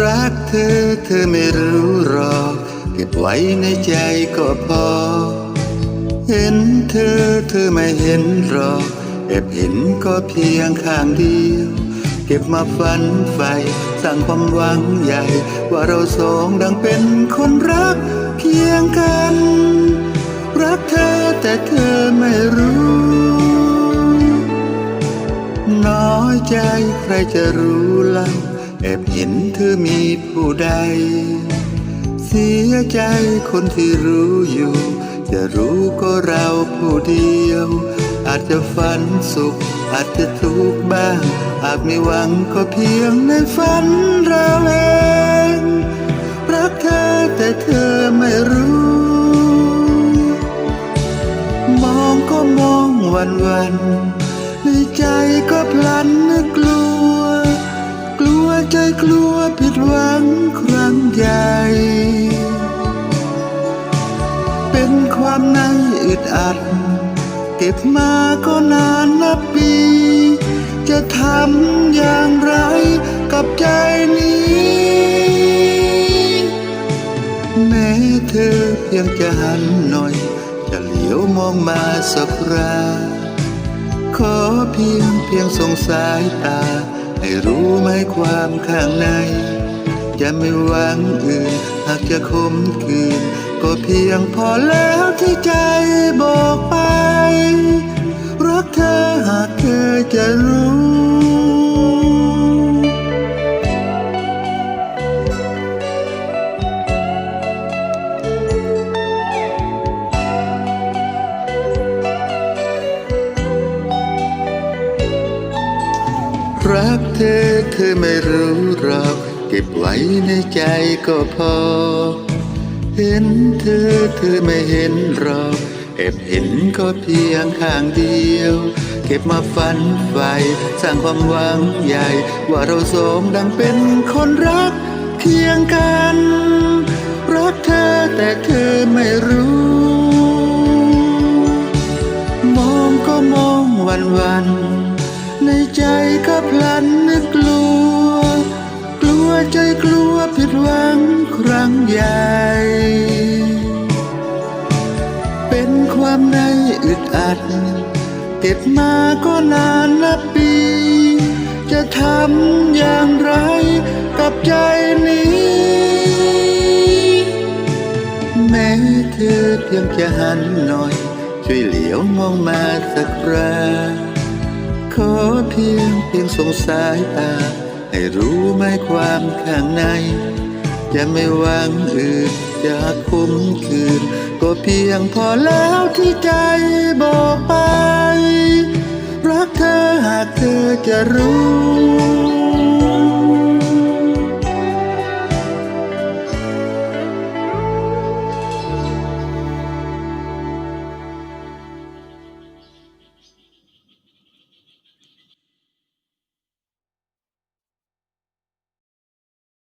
รักเธอเธอไม่รู้หรอกเก็บไว้ในใจก็พอ เห็นเธอเธอไม่เห็นหรอกแอบเห็นก็เพียงข้างเดียว เก็บมาฝันใฝ่สร้างความหวังใหญ่ ว่าเราสองดังเป็นคนรักเคียงกัน รักเธอแต่เธอไม่รู้ น้อยใจใครจะรู้เล่า แอบเห็นเธอมีผู้ใด เสียใจคนที่รู้อยู่ จะรู้ก็เราผู้เดียว อาจจะฝันสุข อาจจะทุกข์บ้าง อาจมีหวังก็เพียงในฝันเราเองรักเธอแต่เธอไม่รู้ มองก็มองวันวันๆในใจก็พลั ใหญ่เป็นความในอึดอัด เก็บมาก็นานนับปี จะทำอย่างไรกับใจนี้ แม้เธอเพียงจะหันหน่อย จะเหลียวมองมาสักคราขอเพียงเพียงส่งสายตา ให้รู้ไหมความข้างใน จะไม่หวังอื่น หากจะคมคืน ก็เพียงพอแล้วที่ใจบอกไป รักเธอหากเธอจะรู้รักเธอเธอไม่รู้หรอก เก็บไว้ในใจก็พอ เห็นเธอเธอไม่เห็นหรอกแอบเห็นก็เพียงข้างเดียว เก็บมาฝันใฝ่สร้างความหวังใหญ่ ว่าเราสองดังเป็นคนรักเคียงกันรักเธอแต่เธอไม่รู้ มองก็มองวันวันๆในใจก็พลัน ครั้งใหญ่ เป็นความในอึดอัด เก็บมาก็นานนับปี จะทำอย่างไรกับใจนี้ แม้เธอเพียงจะหันหน่อย ช่วยเหลียวมองมาสักคราขอเพียงเพียงสงสายตาให้รู้ไหมความข้างใน จะไม่วางอื่นจะคุ้มคืน ก็เพียงพอแล้วที่ใจบอกไป รักเธอหากเธอจะรู้